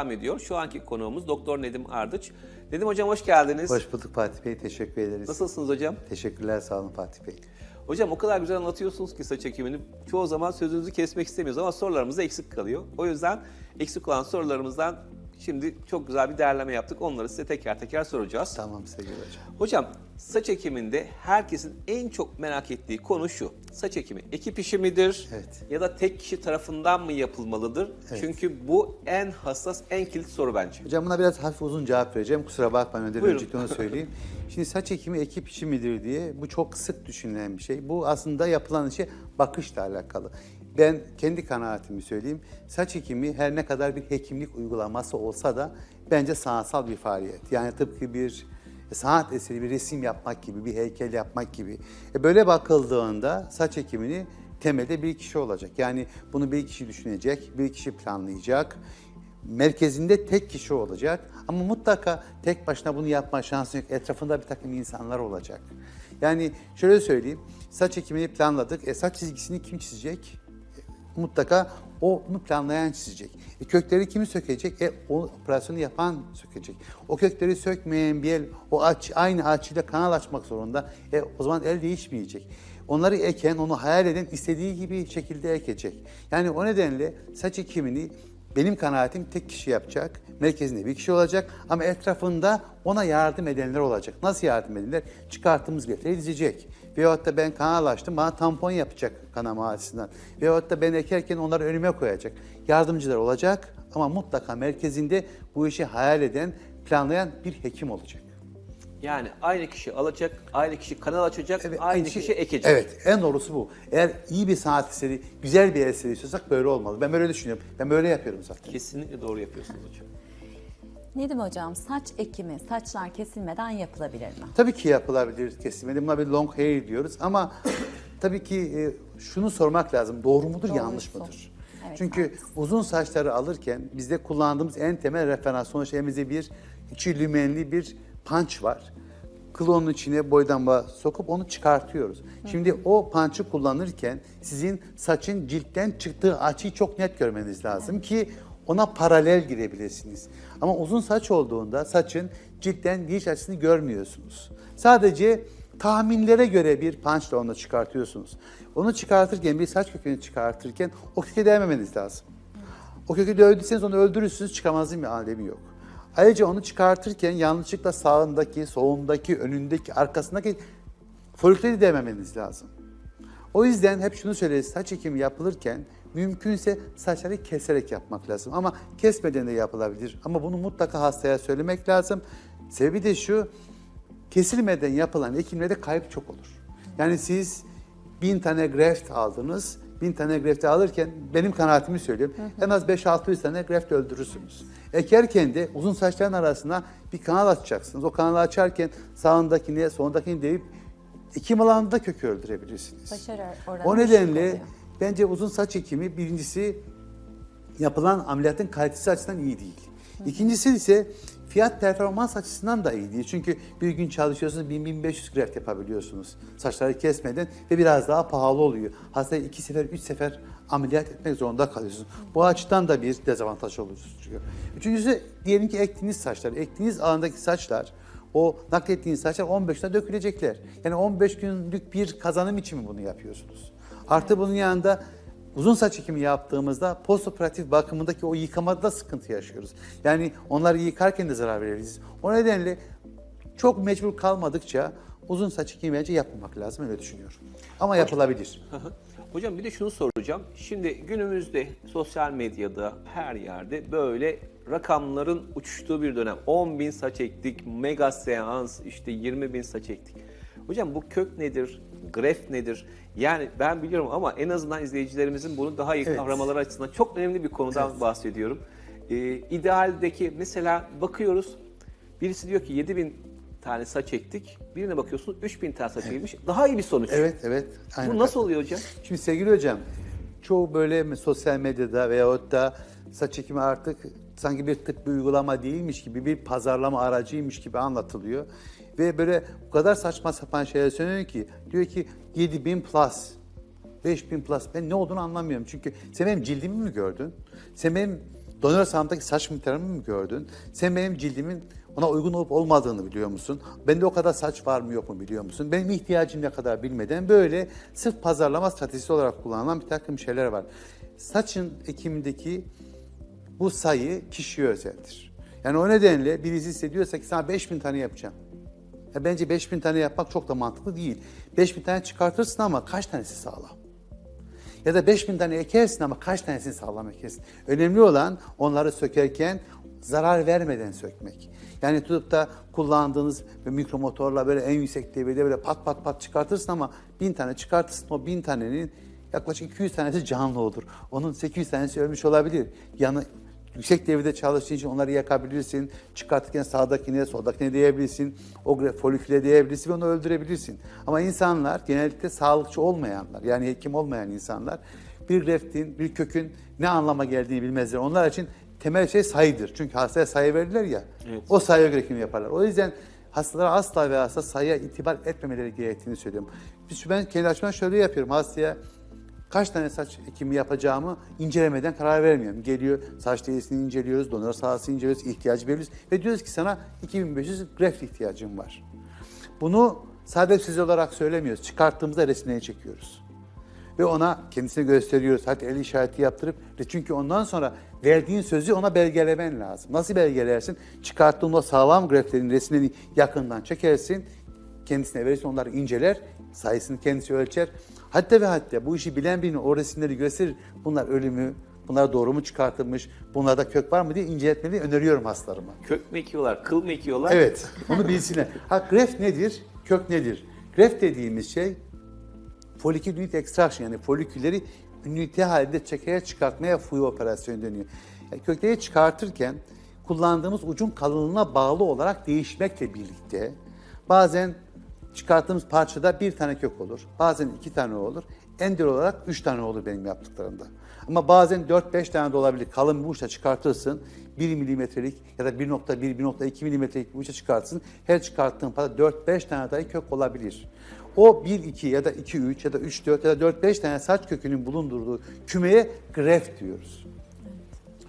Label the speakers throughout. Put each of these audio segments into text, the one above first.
Speaker 1: devam ediyor. Şu anki konuğumuz Doktor Nedim Ardıç. Nedim Hocam hoş geldiniz.
Speaker 2: Hoş bulduk Fatih Bey, teşekkür ederiz.
Speaker 1: Nasılsınız hocam?
Speaker 2: Teşekkürler, sağ olun Fatih Bey.
Speaker 1: Hocam o kadar güzel anlatıyorsunuz ki saç ekimini. Çoğu zaman sözünüzü kesmek istemiyoruz ama sorularımız da eksik kalıyor. O yüzden eksik olan sorularımızdan şimdi çok güzel bir değerleme yaptık. Onları size teker teker soracağız.
Speaker 2: Tamam sevgili hocam.
Speaker 1: Hocam saç ekiminde herkesin en çok merak ettiği konu şu. Saç ekimi ekip işi midir?
Speaker 2: Evet.
Speaker 1: Ya da tek kişi tarafından mı yapılmalıdır?
Speaker 2: Evet.
Speaker 1: Çünkü bu en hassas, en kilit soru bence.
Speaker 2: Hocam buna biraz hafif uzun cevap vereceğim. Kusura bakmayın önden öncelikle onu söyleyeyim. Şimdi saç ekimi ekip işi midir diye bu çok sık düşünülen bir şey. Bu aslında yapılan işe bakışla alakalı. Ben kendi kanaatimi söyleyeyim. Saç ekimi her ne kadar bir hekimlik uygulaması olsa da bence sanatsal bir faaliyet. Yani tıpkı bir sanat eseri, bir resim yapmak gibi, bir heykel yapmak gibi. E böyle bakıldığında saç ekimini temelde bir kişi olacak. Yani bunu bir kişi düşünecek, bir kişi planlayacak. Merkezinde tek kişi olacak ama mutlaka tek başına bunu yapma şansı yok. Etrafında bir takım insanlar olacak. Yani şöyle söyleyeyim, saç ekimini planladık. E, saç çizgisini kim çizecek? Mutlaka onu planlayan çizecek. E, kökleri kimi sökecek? E, o operasyonu yapan sökecek. O kökleri sökmeyen bir el o aç, aynı açıyla kanal açmak zorunda. E, o zaman el değişmeyecek. Onları eken, onu hayal eden istediği gibi şekilde ekecek. Yani o nedenle saç ekimini benim kanaatim tek kişi yapacak. Merkezinde bir kişi olacak ama etrafında ona yardım edenler olacak. Nasıl yardım edenler? Çıkarttığımız götleri dizecek. Veyahut da ben kanal açtım bana tampon yapacak kanama açısından. Veyahut da ben ekerken onları önüme koyacak. Yardımcılar olacak ama mutlaka merkezinde bu işi hayal eden, planlayan bir hekim olacak.
Speaker 1: Yani aynı kişi alacak, aynı kişi kanal açacak,
Speaker 2: Evet,
Speaker 1: aynı
Speaker 2: kişi-
Speaker 1: kişi ekecek.
Speaker 2: Evet, en doğrusu bu. Eğer iyi bir sanat eseri, güzel bir eser istiyorsak böyle olmalı. Ben böyle düşünüyorum. Ben böyle yapıyorum zaten.
Speaker 1: Kesinlikle doğru yapıyorsunuz hocam.
Speaker 3: Nedim Hocam saç ekimi saçlar kesilmeden yapılabilir mi?
Speaker 2: Tabii ki yapılabilir kesilmedi. Buna bir long hair diyoruz ama tabii ki e, şunu sormak lazım. Doğru mudur, yanlış
Speaker 3: Doğrusu.
Speaker 2: mıdır?
Speaker 3: Evet,
Speaker 2: Çünkü
Speaker 3: haklısın.
Speaker 2: uzun saçları alırken bizde kullandığımız en temel referans sonuç elimizde bir içi lümenli bir punch var. Kılı onun içine boydan sokup onu çıkartıyoruz. Şimdi o punch'ı kullanırken sizin saçın ciltten çıktığı açıyı çok net görmeniz lazım ki ona paralel girebilirsiniz. Ama uzun saç olduğunda saçın ciltten giriş açısını görmüyorsunuz. Sadece tahminlere göre bir punchla onu çıkartıyorsunuz. Onu çıkartırken, bir saç kökünü çıkartırken o köke değmemeniz lazım. O kökü dövdüyseniz onu öldürürsünüz, çıkamazın bir alemi yok. Ayrıca onu çıkartırken yanlışlıkla sağındaki, solundaki, önündeki, arkasındaki folikülleri değmemeniz lazım. O yüzden hep şunu söyleriz, saç ekimi yapılırken mümkünse saçları keserek yapmak lazım. Ama kesmeden de yapılabilir. Ama bunu mutlaka hastaya söylemek lazım. Sebebi de şu, kesilmeden yapılan ekimlerde kayıp çok olur. Yani siz bin tane graft aldınız, bin tane graft alırken benim kanaatimi söylüyorum. En az 5-600 tane graft öldürürsünüz. Ekerken de uzun saçların arasına bir kanal açacaksınız. O kanalı açarken sağındakini, solundakini deyip ekim alanında kökü öldürebilirsiniz.
Speaker 3: Başarı
Speaker 2: O nedenle. Bence uzun saç ekimi birincisi yapılan ameliyatın kalitesi açısından iyi değil. İkincisi ise fiyat performans açısından da iyi değil. Çünkü bir gün çalışıyorsunuz 1000-1500 graft yapabiliyorsunuz saçları kesmeden ve biraz daha pahalı oluyor. Hastaya iki sefer, üç sefer ameliyat etmek zorunda kalıyorsunuz. Bu açıdan da bir dezavantaj oluşturuyor. Üçüncüsü diyelim ki ektiğiniz saçlar, ektiğiniz alandaki saçlar o naklettiğiniz saçlar 15 güne dökülecekler. Yani 15 günlük bir kazanım için mi bunu yapıyorsunuz? Artı bunun yanında uzun saç ekimi yaptığımızda postoperatif bakımındaki o yıkamada da sıkıntı yaşıyoruz. Yani onları yıkarken de zarar veririz. O nedenle çok mecbur kalmadıkça uzun saç ekimi bence yapmamak lazım öyle düşünüyorum. Ama yapılabilir.
Speaker 1: Hocam bir de şunu soracağım. Şimdi günümüzde sosyal medyada her yerde böyle rakamların uçuştuğu bir dönem. 10 bin saç ektik, mega seans, işte 20 bin saç ektik. Hocam bu kök nedir? Gref nedir? Yani ben biliyorum ama en azından izleyicilerimizin bunu daha iyi
Speaker 2: Evet.
Speaker 1: kavramaları açısından çok önemli bir konudan bahsediyorum. Ee, idealdeki mesela bakıyoruz birisi diyor ki 7 bin tane saç ektik. Birine bakıyorsun 3000 tane saç ekilmiş. Daha iyi bir sonuç.
Speaker 2: Evet evet. aynen
Speaker 1: Bu nasıl oluyor hocam?
Speaker 2: Şimdi sevgili hocam, çoğu böyle sosyal medyada veyahut da saç ekimi artık sanki bir tıp bir uygulama değilmiş gibi bir pazarlama aracıymış gibi anlatılıyor. Ve böyle o kadar saçma sapan şeyler söyleniyor ki diyor ki 7000 plus, 5000 plus ben ne olduğunu anlamıyorum. Çünkü sen benim cildimi mi gördün? Sen benim Donör sahamdaki saç miktarımı mı gördün? Sen benim cildimin ona uygun olup olmadığını biliyor musun? Bende o kadar saç var mı yok mu biliyor musun? Benim ihtiyacım ne kadar bilmeden böyle sırf pazarlama stratejisi olarak kullanılan bir takım şeyler var. Saçın ekimindeki bu sayı kişiye özeldir. Yani o nedenle birisi hissediyorsa ki sana 5000 tane yapacağım. Ya bence 5000 tane yapmak çok da mantıklı değil. 5000 tane çıkartırsın ama kaç tanesi sağlam? Ya da 5000 tane ekersin ama kaç tanesini sağlam ekersin? Önemli olan onları sökerken zarar vermeden sökmek. Yani tutup da kullandığınız bir mikromotorla böyle en yüksek devirde böyle pat pat pat çıkartırsın ama bin tane çıkartırsın o bin tanenin yaklaşık 200 tanesi canlı olur. Onun 800 tanesi ölmüş olabilir. Yanı yüksek devirde çalıştığı için onları yakabilirsin. Çıkartırken sağdakine, soldakine değebilirsin. O foliküle değebilirsin ve onu öldürebilirsin. Ama insanlar genellikle sağlıkçı olmayanlar, yani hekim olmayan insanlar bir greftin, bir kökün ne anlama geldiğini bilmezler. Onlar için temel şey sayıdır. Çünkü hastaya sayı verirler ya. O sayıya göre kim yaparlar. O yüzden hastalara asla ve asla sayıya itibar etmemeleri gerektiğini söylüyorum. Ben kendi açımdan şöyle yapıyorum. Hastaya kaç tane saç ekimi yapacağımı incelemeden karar vermiyorum. Geliyor saç değerisini inceliyoruz, donör sahası inceliyoruz, ihtiyacı belirliyoruz ve diyoruz ki sana 2500 greft ihtiyacım var. Bunu sadece söz olarak söylemiyoruz. Çıkarttığımızda resimlerini çekiyoruz. Ve ona kendisine gösteriyoruz. Hadi el işareti yaptırıp çünkü ondan sonra verdiğin sözü ona belgelemen lazım. Nasıl belgelersin? Çıkarttığın o sağlam greftlerin resimlerini yakından çekersin. Kendisine verirsin onları inceler. Sayısını kendisi ölçer. Hatta ve hatta bu işi bilen birine o resimleri gösterir. Bunlar ölümü, bunlar doğru mu çıkartılmış, bunlarda kök var mı diye inceletmeni öneriyorum hastalarıma.
Speaker 1: Kök mü ekiyorlar, kıl mı ekiyorlar?
Speaker 2: Evet, onu bilsinler. Ha greft nedir? Kök nedir? Greft dediğimiz şey folikül ünite extraction yani folikülleri ünite halinde çekeye çıkartmaya fuyu operasyonu deniyor. Yani kökleri çıkartırken kullandığımız ucun kalınlığına bağlı olarak değişmekle birlikte bazen çıkarttığımız parçada bir tane kök olur. Bazen iki tane olur. Ender olarak üç tane olur benim yaptıklarımda. Ama bazen 4-5 tane de olabilir. Kalın bir uçla çıkartırsın. 1 milimetrelik ya da 1.1, 1.2 milimetrelik bir uçla çıkartırsın. Her çıkarttığın parça 4-5 tane dahi kök olabilir. O 1-2 ya da 2-3 ya da 3-4 ya da 4-5 tane saç kökünün bulundurduğu kümeye greft diyoruz.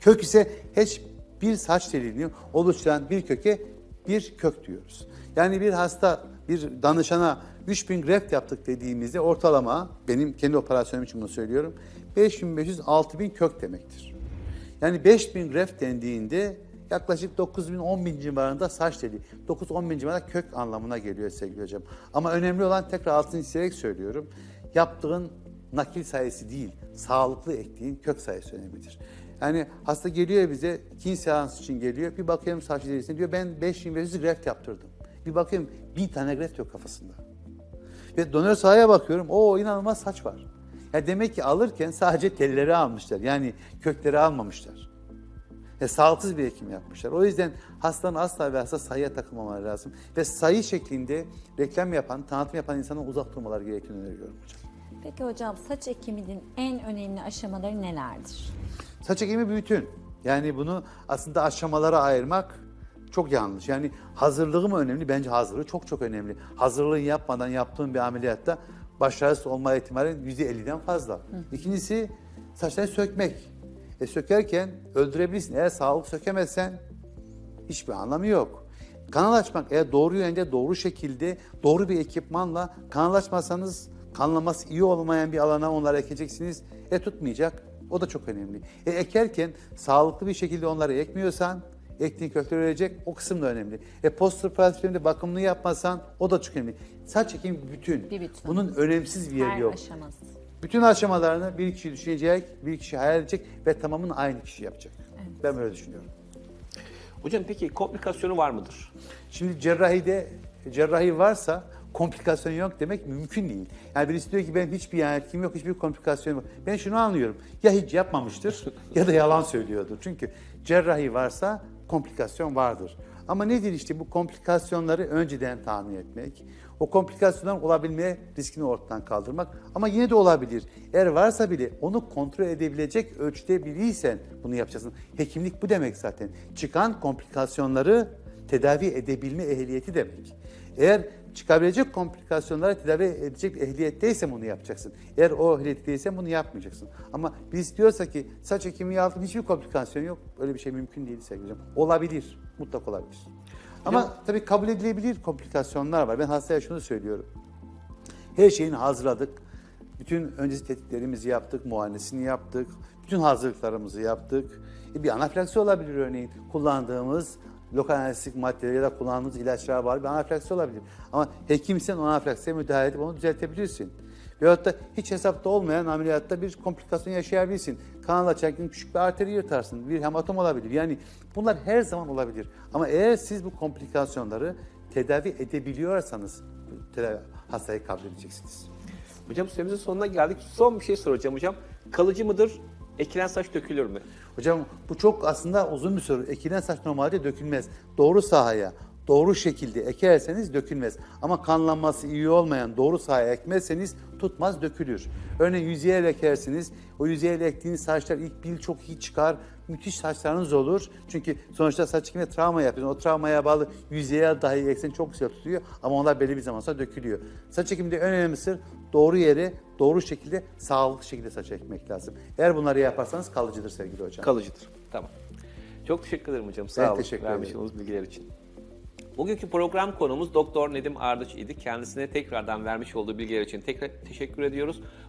Speaker 2: Kök ise hiç bir saç telini oluşturan bir köke bir kök diyoruz. Yani bir hasta, bir danışana 3000 greft yaptık dediğimizde ortalama, benim kendi operasyonum için bunu söylüyorum, 5500-6000 kök demektir. Yani 5000 greft dendiğinde yaklaşık 9000-10 bin civarında saç teli, 9-10 bin civarında kök anlamına geliyor sevgili hocam. Ama önemli olan tekrar altını çizerek söylüyorum, yaptığın nakil sayısı değil, sağlıklı ektiğin kök sayısı önemlidir. Yani hasta geliyor bize, ikinci seans için geliyor, bir bakıyorum saç derisine diyor ben 5500 greft yaptırdım. Bir bakıyorum bin tane greft yok kafasında. Ve donör sahaya bakıyorum, o inanılmaz saç var. Ya demek ki alırken sadece telleri almışlar. Yani kökleri almamışlar. E, sağlıksız bir ekim yapmışlar. O yüzden hastanın asla ve asla sayıya takılmamaları lazım. Ve sayı şeklinde reklam yapan, tanıtım yapan insanın uzak durmaları gerektiğini öneriyorum hocam.
Speaker 3: Peki hocam saç ekiminin en önemli aşamaları nelerdir?
Speaker 2: Saç ekimi bir bütün. Yani bunu aslında aşamalara ayırmak çok yanlış. Yani hazırlığı mı önemli? Bence hazırlığı çok çok önemli. Hazırlığı yapmadan yaptığın bir ameliyatta başarısız olma ihtimalin %50'den fazla. İkincisi saçları sökmek. E sökerken öldürebilirsin. Eğer sağlık sökemezsen hiçbir anlamı yok. Kanal açmak eğer doğru yönde, doğru şekilde, doğru bir ekipmanla kanal açmasanız kanlaması iyi olmayan bir alana onları ekeceksiniz. E tutmayacak. O da çok önemli. E ekerken sağlıklı bir şekilde onları ekmiyorsan ektiğin kökler ölecek. O kısım da önemli. E post operatif bakımını yapmasan o da çok önemli. Saç ekimi bir bütün.
Speaker 3: Bir bütün.
Speaker 2: Bunun önemsiz bir yeri
Speaker 3: Her
Speaker 2: yok.
Speaker 3: aşaması.
Speaker 2: Bütün aşamalarını bir kişi düşünecek, bir kişi hayal edecek ve tamamını aynı kişi yapacak. Ben böyle düşünüyorum.
Speaker 1: Hocam peki komplikasyonu var mıdır?
Speaker 2: Şimdi cerrahide cerrahi varsa komplikasyon yok demek mümkün değil. Yani birisi diyor ki ben hiçbir yetkim yok, hiçbir komplikasyon yok. Ben şunu anlıyorum. Ya hiç yapmamıştır ya da yalan söylüyordur. Çünkü cerrahi varsa komplikasyon vardır. Ama nedir işte bu komplikasyonları önceden tahmin etmek, o komplikasyonların olabilme riskini ortadan kaldırmak ama yine de olabilir. Eğer varsa bile onu kontrol edebilecek ölçüde biriysen bunu yapacaksın. Hekimlik bu demek zaten. Çıkan komplikasyonları tedavi edebilme ehliyeti demek. Eğer çıkabilecek komplikasyonlara tedavi edecek ehliyetteysen bunu yapacaksın. Eğer o ehliyet değilse bunu yapmayacaksın. Ama biz diyorsak ki saç ekimi yaptım hiçbir komplikasyon yok. Öyle bir şey mümkün değil sevgili hocam. Olabilir. Mutlak olabilir. Ama tabii kabul edilebilir komplikasyonlar var. Ben hastaya şunu söylüyorum. Her şeyini hazırladık. Bütün öncesi tetkiklerimizi yaptık, muayenesini yaptık. Bütün hazırlıklarımızı yaptık. E bir anafilaksi olabilir örneğin. Kullandığımız lokal anestezik maddeler ya da kullandığımız ilaçlar var. Bir anafilaksi olabilir. Ama hekimsen o anafilaksiye müdahale edip onu düzeltebilirsin. Veyahut da hiç hesapta olmayan ameliyatta bir komplikasyon yaşayabilirsin. Kanal açarken küçük bir arteri yırtarsın. Bir hematom olabilir. Yani bunlar her zaman olabilir. Ama eğer siz bu komplikasyonları tedavi edebiliyorsanız hastayı kabul edeceksiniz.
Speaker 1: Hocam süremizin sonuna geldik. Son bir şey soracağım hocam. Kalıcı mıdır? Ekilen saç dökülür mü?
Speaker 2: Hocam bu çok aslında uzun bir soru. Ekilen saç normalde dökülmez. Doğru sahaya, doğru şekilde ekerseniz dökülmez. Ama kanlanması iyi olmayan doğru sahaya ekmezseniz tutmaz dökülür. Örneğin yüzeye ekersiniz. O yüzeye ektiğiniz saçlar ilk bir çok iyi çıkar. Müthiş saçlarınız olur. Çünkü sonuçta saç ekimine travma yapıyorsun. O travmaya bağlı yüzeye dahi eksen çok güzel tutuyor. Ama onlar belli bir zaman sonra dökülüyor. Saç ekiminde en önemli sır doğru yere, doğru şekilde, sağlıklı şekilde saç ekmek lazım. Eğer bunları yaparsanız kalıcıdır sevgili hocam.
Speaker 1: Kalıcıdır. Tamam. Çok teşekkür ederim hocam. Sağ
Speaker 2: Ben
Speaker 1: olun
Speaker 2: teşekkür
Speaker 1: vermiş
Speaker 2: ederim.
Speaker 1: olduğunuz bilgiler için. Bugünkü program konumuz Doktor Nedim Ardıç idi. Kendisine tekrardan vermiş olduğu bilgiler için tekrar teşekkür ediyoruz.